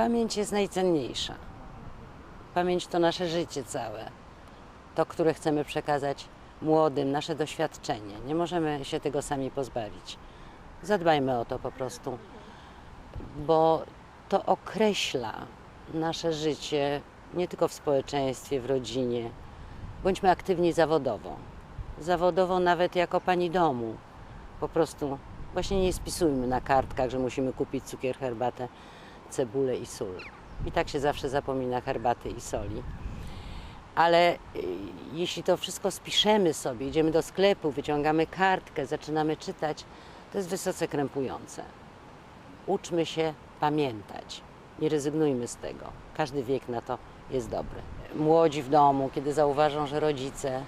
Pamięć jest najcenniejsza. Pamięć to nasze życie całe. To, które chcemy przekazać młodym, nasze doświadczenie. Nie możemy się tego sami pozbawić. Zadbajmy o to po prostu, bo to określa nasze życie nie tylko w społeczeństwie, w rodzinie. Bądźmy aktywni zawodowo. Zawodowo nawet jako pani domu. Po prostu właśnie nie spisujmy na kartkach, że musimy kupić cukier, herbatę, cebulę i sól. I tak się zawsze zapomina herbaty i soli. Ale y, jeśli to wszystko spiszemy sobie, idziemy do sklepu, wyciągamy kartkę, zaczynamy czytać, to jest wysoce krępujące. Uczmy się pamiętać. Nie rezygnujmy z tego. Każdy wiek na to jest dobry. Młodzi w domu, kiedy zauważą, że rodzice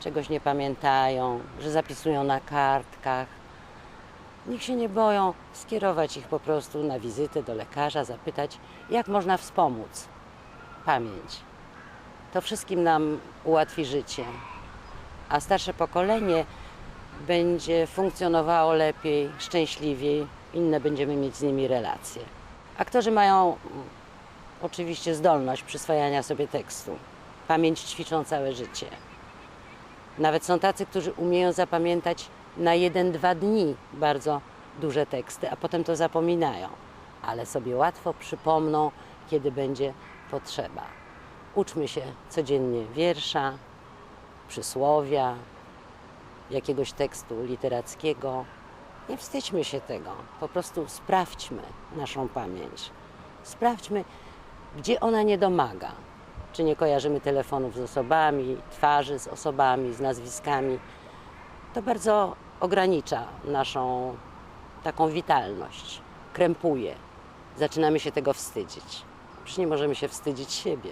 czegoś nie pamiętają, że zapisują na kartkach, niech się nie boją skierować ich po prostu na wizytę do lekarza, zapytać, jak można wspomóc pamięć. To wszystkim nam ułatwi życie, a starsze pokolenie będzie funkcjonowało lepiej, szczęśliwiej, inne będziemy mieć z nimi relacje. Aktorzy mają mm, oczywiście zdolność przyswajania sobie tekstu. Pamięć ćwiczą całe życie. Nawet są tacy, którzy umieją zapamiętać na jeden, dwa dni bardzo duże teksty, a potem to zapominają, ale sobie łatwo przypomną, kiedy będzie potrzeba. Uczmy się codziennie wiersza, przysłowia, jakiegoś tekstu literackiego. Nie wstydźmy się tego. Po prostu sprawdźmy naszą pamięć. Sprawdźmy, gdzie ona nie domaga. Czy nie kojarzymy telefonów z osobami, twarzy z osobami, z nazwiskami. To bardzo ogranicza naszą taką witalność, krępuje. Zaczynamy się tego wstydzić. Przecież nie możemy się wstydzić siebie.